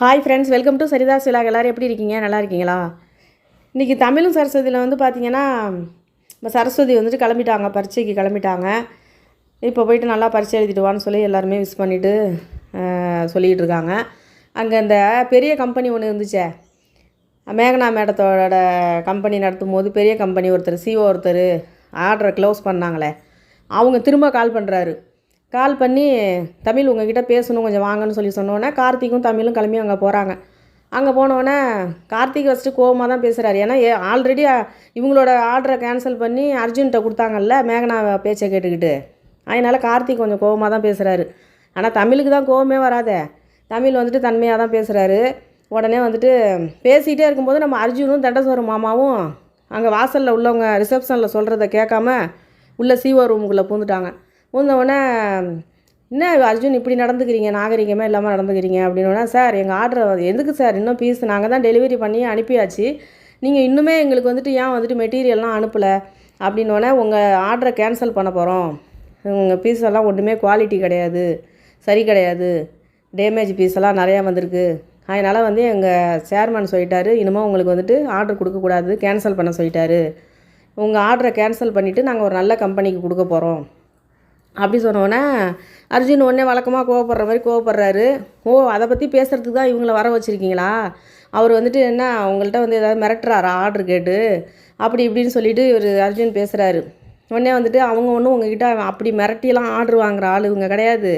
Hi friends welcome to Saritha சிலாக் எல்லோரும் எப்படி இருக்கீங்க? நல்லா இருக்கீங்களா? இன்றைக்கி தமிழும் சரஸ்வதியில் வந்து பார்த்தீங்கன்னா நம்ம சரஸ்வதி வந்துட்டு கிளம்பிட்டாங்க. பரீட்சைக்கு கிளம்பிட்டாங்க. இப்போ போயிட்டு நல்லா பரீட்சை எழுதிட்டு வான்னு சொல்லி எல்லாருமே விஸ் பண்ணிவிட்டு சொல்லிகிட்டு இருக்காங்க. அங்கே இந்த பெரிய கம்பெனி ஒன்று இருந்துச்சே. மேகனா மேடத்தோட கம்பெனி நடத்தும் போது பெரிய கம்பெனி ஒருத்தர் சிஓ ஒருத்தர் ஆர்டரை க்ளோஸ் பண்ணாங்களே. அவங்க திரும்ப கால் பண்ணுறாரு கால் பண்ணி தமிழ் உங்ககிட்ட பேசணும் கொஞ்சம் வாங்கன்னு சொல்லி சொன்னோன்னே கார்த்திக்கும் தமிழும் கிளம்பி அங்கே போகிறாங்க அங்கே போனோடனே கார்த்திக் ஃபஸ்ட்டு கோவமாக தான் பேசுகிறாரு ஏன்னா ஆல்ரெடி இவங்களோட ஆர்டரை கேன்சல் பண்ணி அர்ஜுன்கிட்ட கொடுத்தாங்கல்ல மேகனா பேச்சை கேட்டுக்கிட்டு. அதனால் கார்த்திக் கொஞ்சம் கோவமாக தான் பேசுகிறாரு ஆனால் தமிழுக்கு தான் கோவமே வராதே. தமிழ் வந்துட்டு தன்மையாக தான் பேசுகிறாரு உடனே வந்துட்டு பேசிகிட்டே இருக்கும்போது நம்ம அர்ஜுனும் தண்டசோரம் மாமாவும் அங்கே வாசலில் உள்ளவங்க ரிசப்ஷனில் சொல்கிறத கேட்காம உள்ளே சிஓ ரூமுக்குள்ளே பூந்துட்டாங்க. உடனே என்ன அர்ஜுன் இப்படி நடந்துக்கிறீங்க? நாகரிகமே இல்லாமல் நடந்துக்கிறீங்க? அப்படின்னா சார் எங்கள் ஆர்டரை எதுக்கு சார்? இன்னும் பீஸ் நாங்கள் தான் டெலிவரி பண்ணி அனுப்பியாச்சு. நீங்கள் இன்னுமே எங்களுக்கு வந்துட்டு ஏன் வந்துட்டு மெட்டீரியல்லாம் அனுப்பலை? அப்படின்னோடனே உங்கள் ஆர்டரை கேன்சல் பண்ண போகிறோம் உங்கள் பீஸ் எல்லாம் ஒன்றுமே குவாலிட்டி கிடையாது. சரி கிடையாது. டேமேஜ் பீஸ் எல்லாம் நிறையா வந்திருக்கு. அதனால் வந்து எங்கள் சேர்மேன் சொல்லிட்டாரு இனிமேல் உங்களுக்கு வந்துட்டு ஆர்டர் கொடுக்கக்கூடாது கேன்சல் பண்ண சொல்லிட்டாரு. உங்கள் ஆர்டரை கேன்சல் பண்ணிவிட்டு நாங்கள் ஒரு நல்ல கம்பெனிக்கு கொடுக்க போகிறோம் அப்படி சொன்னோன்னே அர்ஜுன் உடனே வழக்கமாக கோவப்படுற மாதிரி கோவப்படுறாரு. ஓ அதை பற்றி பேசுகிறதுக்கு தான் இவங்கள வர வச்சுருக்கீங்களா? அவர் வந்துட்டு என்ன உங்கள்கிட்ட வந்து ஏதாவது மிரட்டுறாரா? ஆர்டர் கேட்டு. அப்படி இப்படின்னு சொல்லிட்டு இவர் அர்ஜுன் பேசுகிறாரு உடனே வந்துட்டு அவங்க ஒன்றும் உங்ககிட்ட அப்படி மிரட்டிலாம் ஆர்டர் வாங்குற ஆள் இவங்க கிடையாது.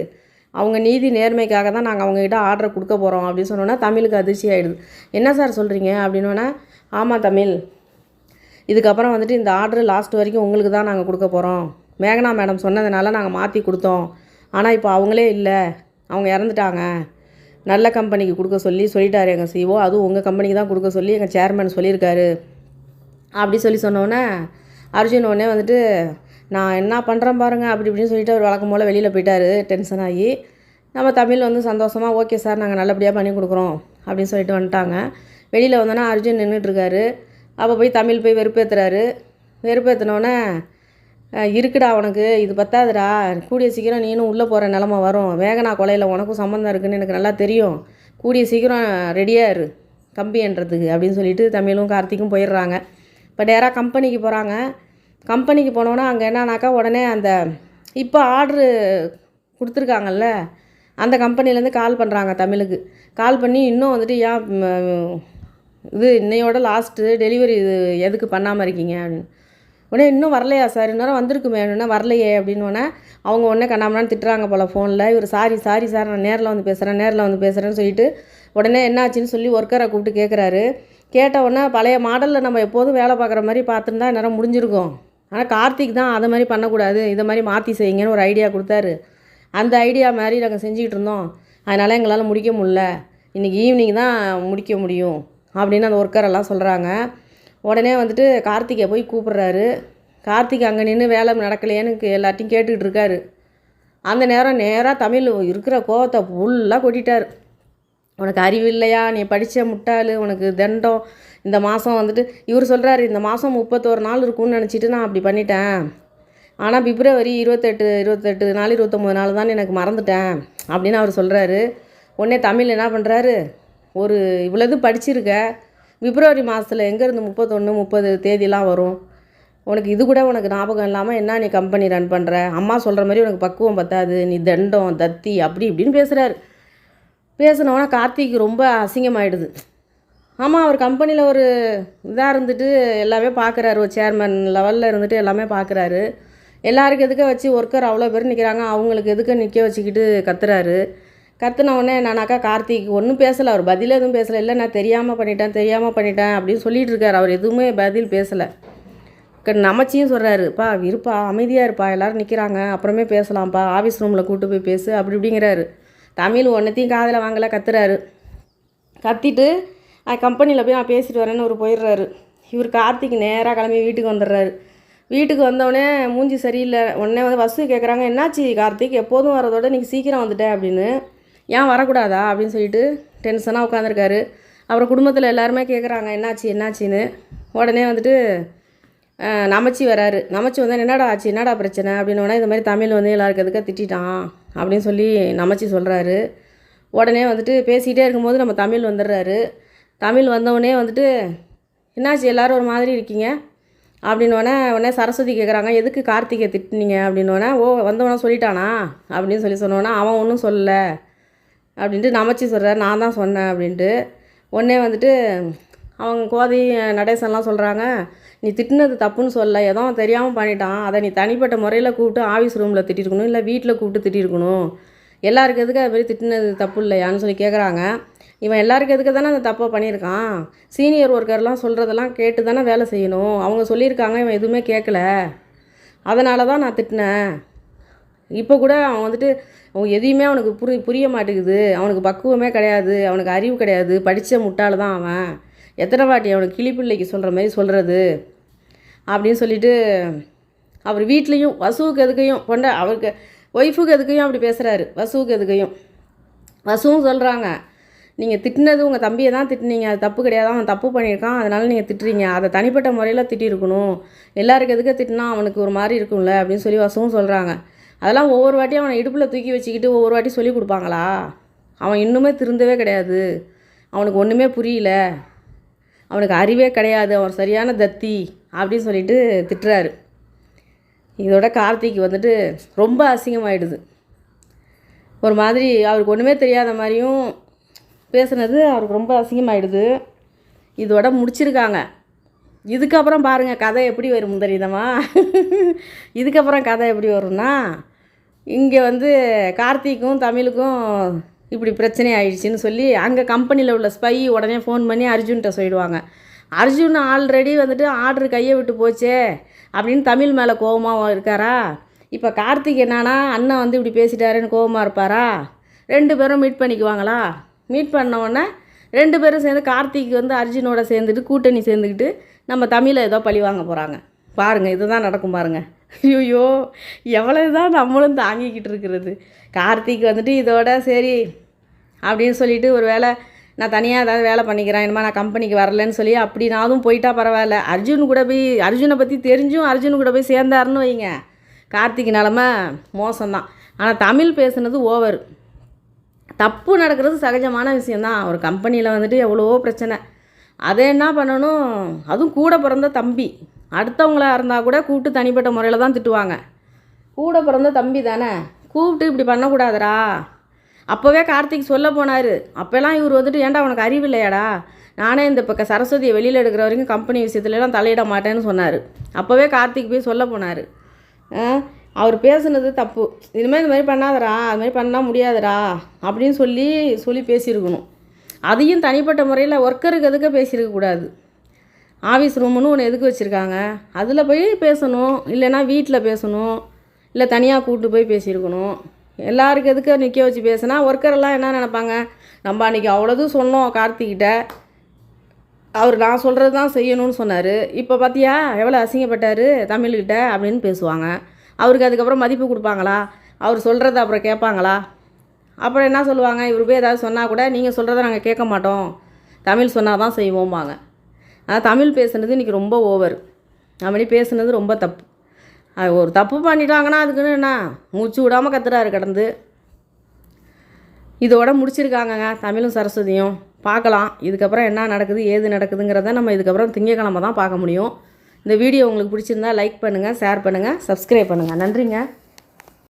அவங்க நீதி நேர்மைக்காக தான் நாங்கள் அவங்ககிட்ட ஆர்டர் கொடுக்க போகிறோம் அப்படின்னு சொன்னோன்னா தமிழுக்கு அதிர்ச்சி ஆகிடுது என்ன சார் சொல்கிறீங்க அப்படின்னோடனே ஆமாம் தமிழ். இதுக்கப்புறம் வந்துட்டு இந்த ஆர்டர் லாஸ்ட் வரைக்கும் உங்களுக்கு தான் நாங்கள் கொடுக்க போகிறோம் மேகனா மேடம் சொன்னதுனால நாங்கள் மாற்றி கொடுத்தோம். ஆனால் இப்போ அவங்களே இல்லை. அவங்க இறந்துட்டாங்க. நல்ல கம்பெனிக்கு கொடுக்க சொல்லி சொல்லிட்டாரு எங்கள் சிஓ அதுவும் உங்கள் கம்பெனிக்கு தான் கொடுக்க சொல்லி எங்கள் சேர்மேன் சொல்லியிருக்காரு. அப்படி சொல்லி சொன்னோன்னே அர்ஜுன் உடனே வந்துட்டு நான் என்ன பண்ணுறேன் பாருங்கள் அப்படி இப்படின்னு சொல்லிட்டு அவர் வழக்கம் போல் வெளியில் போயிட்டார். டென்ஷன் ஆகி நம்ம தமிழ் வந்து சந்தோஷமாக ஓகே சார் நாங்கள் நல்லபடியாக பண்ணி கொடுக்குறோம். அப்படின்னு சொல்லிட்டு வந்துட்டாங்க. வெளியில் வந்தோன்னா அர்ஜுன் நின்றுட்டுருக்காரு அப்போ போய் தமிழ் போய் வெறுப்பேற்றுறாரு வெறுப்பேற்றினோன்னே இருக்குடா உனக்கு. இது பத்தாதுடா. கூடிய சீக்கிரம் நீனும் உள்ளே போகிற நிலமை வரும். வேகனா கொலையில் உனக்கும் சம்மந்தம் இருக்குன்னு எனக்கு நல்லா தெரியும். கூடிய சீக்கிரம் ரெடியாக இரு. கம்பின்றதுக்கு அப்படின்னு சொல்லிட்டு தமிழும் கார்த்திக்கும் போயிடுறாங்க. இப்போ டேராக கம்பெனிக்கு போகிறாங்க கம்பெனிக்கு போனோன்னா அங்கே என்னன்னாக்கா உடனே அந்த இப்போ ஆர்டரு கொடுத்துருக்காங்கல்ல அந்த கம்பெனிலேருந்து கால் பண்ணுறாங்க தமிழுக்கு. கால் பண்ணி இன்னும் வந்துட்டு ஏன் இது இன்னையோட லாஸ்ட்டு டெலிவரி இது எதுக்கு பண்ணாமல் இருக்கீங்க? அப்படின்னு. உடனே இன்னும் வரலையா சார்? இன்னும் வந்திருக்குமே. வேணும்னா வரலையே அப்படின்னோடனே அவங்க உடனே கண்ணாமண்ணான்னு திட்டுறாங்க போல் ஃபோனில் இவர் சாரி சாரி சார் நான் நேரில் வந்து பேசுகிறேன் நேரில் வந்து பேசுகிறேன்னு சொல்லிட்டு உடனே என்னாச்சுன்னு சொல்லி ஒர்க்கரை கூப்பிட்டு கேட்குறாரு கேட்ட உடனே பழைய மாடலில் நம்ம எப்போதும் வேலை பார்க்குற மாதிரி பார்த்துருந்தா நேரம் முடிஞ்சிருக்கும். ஆனால் கார்த்திக் தான் அதை மாதிரி பண்ணக்கூடாது. இதை மாதிரி மாற்றி செய்யுங்கன்னு ஒரு ஐடியா கொடுத்தாரு. அந்த ஐடியா மாதிரி நாங்கள் செஞ்சுக்கிட்டு இருந்தோம். அதனால் எங்களால் முடிக்க முடில இன்றைக்கி ஈவினிங் தான் முடிக்க முடியும். அப்படின்னு அந்த ஒர்க்கரெல்லாம் சொல்கிறாங்க உடனே வந்துட்டு கார்த்திகை போய் கூப்பிட்றாரு. கார்த்திக் அங்கே நின்று வேலை நடக்கலையேன்னு எல்லாத்தையும் கேட்டுக்கிட்டு இருக்காரு. அந்த நேரம் நேராக தமிழ் இருக்கிற கோவத்தை ஃபுல்லாக கொட்டிட்டார். உனக்கு அறிவு இல்லையா? நீ படித்த முட்டாள் உனக்கு தண்டம். இந்த மாதம் வந்துட்டு இவர் சொல்கிறாரு இந்த மாதம் முப்பத்தோரு நாள் இருக்கும்னு நினச்சிட்டு நான் அப்படி பண்ணிட்டேன். ஆனால் பிப்ரவரி இருபத்தெட்டு இருபத்தெட்டு நாள் இருபத்தொம்போது நாள் தான் எனக்கு மறந்துட்டேன் அப்படின்னு அவர் சொல்கிறாரு உடனே தமிழ் என்ன பண்ணுறாரு ஒரு இவ்வளோது படிச்சிருக்க பிப்ரவரி மாதத்தில் எங்கேருந்து முப்பத்தொன்று முப்பது தேதிலாம் வரும். உனக்கு இது கூட உனக்கு ஞாபகம் இல்லாமல் என்ன நீ கம்பெனி ரன் பண்ணுற அம்மா சொல்கிற மாதிரி உனக்கு பக்குவம் பத்தாது. நீ தண்டம் தத்தி அப்படி இப்படின்னு பேசுகிறாரு பேசினோன்னா கார்த்திக் ரொம்ப அசிங்கமாயிடுது. ஆமாம் அவர் கம்பெனியில் ஒரு இதாக இருந்துட்டு எல்லாமே பார்க்குறாரு ஒரு சேர்மன் லெவலில் இருந்துட்டு எல்லாமே பார்க்குறாரு எல்லாருக்கும் எதுக்க வச்சு ஒர்க்கர் அவ்வளோ பேர் நிற்கிறாங்க அவங்களுக்கு எதுக்க நிற்க வச்சுக்கிட்டு கத்துறாரு? கத்துன என்னன்னாக்கா கார்த்திக் ஒன்றும் பேசலை. அவர் பதில் எதுவும் பேசலை. இல்லை நான் தெரியாமல் பண்ணிட்டேன் தெரியாமல் பண்ணிட்டேன் அப்படின்னு சொல்லிகிட்டு இருக்கார். அவர் எதுவுமே பதில் பேசலை. நமச்சியும் சொல்கிறாரு பா இருப்பா அமைதியாக இருப்பா. எல்லோரும் நிற்கிறாங்க அப்புறமே பேசலாம்ப்பா. ஆஃபீஸ் ரூமில் கூப்பிட்டு போய் பேசு அப்படி இப்படிங்கிறாரு. தமிழ் ஒன்றத்தையும் காதில் வாங்கலை கத்துறாரு. கத்திட்டு கம்பெனியில் போய் நான் பேசிட்டு வரேன்னு அவர் போயிடுறாரு. இவர் கார்த்திக் நேராக கிளம்பி வீட்டுக்கு வந்துடுறாரு. வீட்டுக்கு வந்தோடனே மூஞ்சி சரியில்லை. உடனே வந்து வசதி கேட்குறாங்க என்னாச்சு கார்த்திக்? எப்போதும் வரதோட நீங்கள் சீக்கிரம் வந்துட்டேன் அப்படின்னு. ஏன் வரக்கூடாதா அப்படின்னு சொல்லிட்டு டென்ஷனாக உட்காந்துருக்காரு. அப்புறம் குடும்பத்தில் எல்லாருமே கேட்குறாங்க என்னாச்சு என்னாச்சின்னு. உடனே வந்துட்டு நமச்சி வராரு. நமச்சி வந்து என்னடா ஆச்சு? என்னடா பிரச்சனை? அப்படின்னோடனே இந்த மாதிரி தமிழ் வந்து எல்லாருக்கு எதுக்காக திட்டான் அப்படின்னு சொல்லி நமச்சி சொல்கிறாரு உடனே வந்துட்டு பேசிகிட்டே இருக்கும்போது நம்ம தமிழ் வந்துடுறாரு. தமிழ் வந்தவுடனே வந்துட்டு என்னாச்சு? எல்லோரும் ஒரு மாதிரி இருக்கீங்க? அப்படின்னோடனே உடனே சரஸ்வதி கேட்குறாங்க எதுக்கு கார்த்திகை திட்டினீங்க? அப்படின்னோடனே ஓ வந்தவன சொல்லிட்டானா? அப்படின்னு சொல்லி சொன்னோன்னே அவன் ஒன்றும் சொல்லலை. அப்படின்ட்டு நமச்சி சொல்கிறார் நான் தான் சொன்னேன் அப்படின்ட்டு. உடனே வந்துட்டு அவங்க கோதை நடேசன்லாம் சொல்கிறாங்க நீ திட்டினது தப்புன்னு சொல்ல ஏதோ தெரியாமல் பண்ணிட்டான். அதை நீ தனிப்பட்ட முறையில் கூப்பிட்டு ஆஃபீஸ் ரூமில் திட்டிருக்கணும் இல்லை வீட்டில் கூப்பிட்டு திட்டிருக்கணும். எல்லாருக்கு எதுக்கு அது மாதிரி திட்டினது தப்பு இல்லையான்னு சொல்லி கேட்குறாங்க இவன் எல்லாருக்கு எதுக்கு தானே அந்த தப்பை பண்ணியிருக்கான்? சீனியர் ஒர்க்கர்லாம் சொல்கிறதெல்லாம் கேட்டு தானே வேலை செய்யணும். அவங்க சொல்லியிருக்காங்க இவன் எதுவுமே கேட்கல அதனால தான் நான் திட்டினேன். இப்போ கூட அவன் வந்துட்டு அவன் எதையுமே அவனுக்கு புரி புரிய மாட்டேங்குது. அவனுக்கு பக்குவமே கிடையாது. அவனுக்கு அறிவு கிடையாது. படித்த முட்டாள் தான் அவன். எத்தனை வாட்டி அவனுக்கு கிளிப்பிள்ளைக்கு சொல்கிற மாதிரி சொல்கிறது அப்படின்னு சொல்லிட்டு அவர் வீட்லேயும் வசுவுக்கு எதுக்கையும் கொண்ட அவருக்கு ஒய்ஃபுக்கு எதுக்கையும் அப்படி பேசுகிறாரு வசுவுக்கு எதுக்கையும். வசுவும் சொல்கிறாங்க நீங்கள் திட்டினது உங்கள் தம்பியை தான் திட்டினீங்க. அது தப்பு கிடையாது. அவன் தப்பு பண்ணியிருக்கான். அதனால் நீங்கள் திட்டுறீங்க. அதை தனிப்பட்ட முறையில் திட்டிருக்கணும் எல்லாருக்கு எதுக்க திட்டினா அவனுக்கு ஒரு மாதிரி இருக்கும்ல. அப்படின்னு சொல்லி வசவும் சொல்கிறாங்க அதெல்லாம் ஒவ்வொரு வாட்டியும் அவனை இடுப்பில் தூக்கி வச்சுக்கிட்டு ஒவ்வொரு வாட்டி சொல்லி கொடுப்பாங்களா? அவன் இன்னுமே திருந்தவே கிடையாது. அவனுக்கு ஒன்றுமே புரியல. அவனுக்கு அறிவே கிடையாது. அவன் சரியான தத்தி அப்படின்னு சொல்லிட்டு திட்டுறாரு. இதோட கார்த்திக் வந்துட்டு ரொம்ப அசிங்கமாயிடுது. ஒரு மாதிரி அவருக்கு ஒன்றுமே தெரியாத மாதிரியும் பேசுனது அவருக்கு ரொம்ப அசிங்கமாயிடுது. இதோட முடிச்சிருக்காங்க. இதுக்கப்புறம் பாருங்கள் கதை எப்படி வரும் தெரியுதம்மா? இதுக்கப்புறம் கதை எப்படி வரும்னா இங்கே வந்து கார்த்திக்கும் தமிழுக்கும் இப்படி பிரச்சனை ஆயிடுச்சுன்னு சொல்லி அங்கே கம்பெனியில் உள்ள ஸ்பை உடனே ஃபோன் பண்ணி அர்ஜுன்கிட்ட சொல்லிடுவாங்க. அர்ஜுன் ஆல்ரெடி வந்துட்டு ஆர்டர் கையை விட்டு போச்சே அப்படின்னு தமிழ் மேலே கோபமாக இருக்காரா? இப்போ கார்த்திக் என்னன்னா அண்ணன் வந்து இப்படி பேசிட்டாருன்னு கோபமாக இருப்பாரா? ரெண்டு பேரும் மீட் பண்ணிக்குவாங்களா? மீட் பண்ண உடனே ரெண்டு பேரும் சேர்ந்து கார்த்திக் வந்து அர்ஜுனோட சேர்ந்துட்டு கூட்டணி சேர்ந்துக்கிட்டு நம்ம தமிழை ஏதோ பழி வாங்க போகிறாங்க பாருங்கள் இதுதான் நடக்கும் பாருங்கள் ஐயோ எவ்வளோ தான் நம்மளும் தாங்கிக்கிட்டு இருக்கிறது. கார்த்திக் வந்துட்டு இதோட சரி அப்படின்னு சொல்லிட்டு ஒரு வேளை நான் தனியாக ஏதாவது வேலை பண்ணிக்கிறேன் என்னமா நான் கம்பெனிக்கு வரலன்னு சொல்லி அப்படி நானும் போயிட்டா பரவாயில்ல. அர்ஜுன் கூட போய் அர்ஜுனை பற்றி தெரிஞ்சும் அர்ஜுன் கூட போய் சேர்ந்தாருன்னு வைங்க. கார்த்திக் நிலமை மோசம்தான். ஆனால் தமிழ் பேசுனது ஓவர். தப்பு நடக்கிறது சகஜமான விஷயந்தான் ஒரு கம்பெனியில் வந்துட்டு எவ்வளோ பிரச்சனை. அதை என்ன பண்ணணும்? அதுவும் கூட பிறந்த தம்பி. அடுத்தவங்களா இருந்தால் கூட கூப்பிட்டு தனிப்பட்ட முறையில் தான் திட்டுவாங்க. கூட பிறந்த தம்பி தானே? கூப்பிட்டு இப்படி பண்ணக்கூடாதுடா. அப்போவே கார்த்திக் சொல்ல போனார். அப்போல்லாம் இவர் வந்துட்டு ஏன்டா உனக்கு அறிவு இல்லையாடா? நானே இந்த இப்போ சரஸ்வதியை வெளியில் எடுக்கிற வரைக்கும் கம்பெனி விஷயத்துலலாம் தலையிட மாட்டேன்னு சொன்னார். அப்போவே கார்த்திக் போய் சொல்ல போனார். அவர் பேசுனது தப்பு. இனிமேல் இந்த மாதிரி பண்ணாதடா. அது மாதிரி பண்ணால் முடியாதுடா. அப்படின்னு சொல்லி சொல்லி பேசியிருக்கணும். அதையும் தனிப்பட்ட முறையில் ஒர்க்கருக்கு எதுக்க பேசியிருக்கக்கூடாது ஆஃபீஸ் ரூமுன்னு ஒன்று எதுக்கு வச்சுருக்காங்க? அதில் போய் பேசணும் இல்லைன்னா வீட்டில் பேசணும் இல்லை தனியாக கூப்பிட்டு போய் பேசியிருக்கணும். எல்லாருக்கு எதுக்கு நிற்க வச்சு பேசினா ஒர்க்கரெல்லாம் என்ன நினைப்பாங்க? நம்ம அன்றைக்கி அவ்வளோதும் சொன்னோம் கார்த்திக்கிட்ட அவர் நான் சொல்கிறது தான் செய்யணும்னு சொன்னார். இப்போ பார்த்தியா எவ்வளோ அசிங்கப்பட்டார் தமிழ்கிட்ட அப்படின்னு பேசுவாங்க. அவருக்கு அதுக்கப்புறம் மதிப்பு கொடுப்பாங்களா? அவர் சொல்கிறத அப்புறம் கேட்பாங்களா? அப்புறம் என்ன சொல்லுவாங்க? இவர் போய் ஏதாவது சொன்னால் கூட நீங்கள் சொல்கிறத நாங்கள் கேட்க மாட்டோம். தமிழ் சொன்னால் தான் செய்வோம்பாங்க. ஆனால் தமிழ் பேசுனது இன்றைக்கி ரொம்ப ஓவர் அப்படி பேசுனது ரொம்ப தப்பு. அது ஒரு தப்பு பண்ணிட்டாங்கன்னா அதுக்குன்னு என்ன? மூச்சு விடாமல் கத்துறாரு கடந்து. இதோட முடிச்சிருக்காங்கங்க தமிழும் சரஸ்வதியும். பார்க்கலாம். இதுக்கப்புறம் என்ன நடக்குது ஏது நடக்குதுங்கிறத நம்ம இதுக்கப்புறம் திங்கக்கிழமை தான் பார்க்க முடியும். இந்த வீடியோ உங்களுக்கு பிடிச்சிருந்தா லைக் பண்ணுங்கள் ஷேர் பண்ணுங்கள் சப்ஸ்கிரைப் பண்ணுங்கள் நன்றிங்க.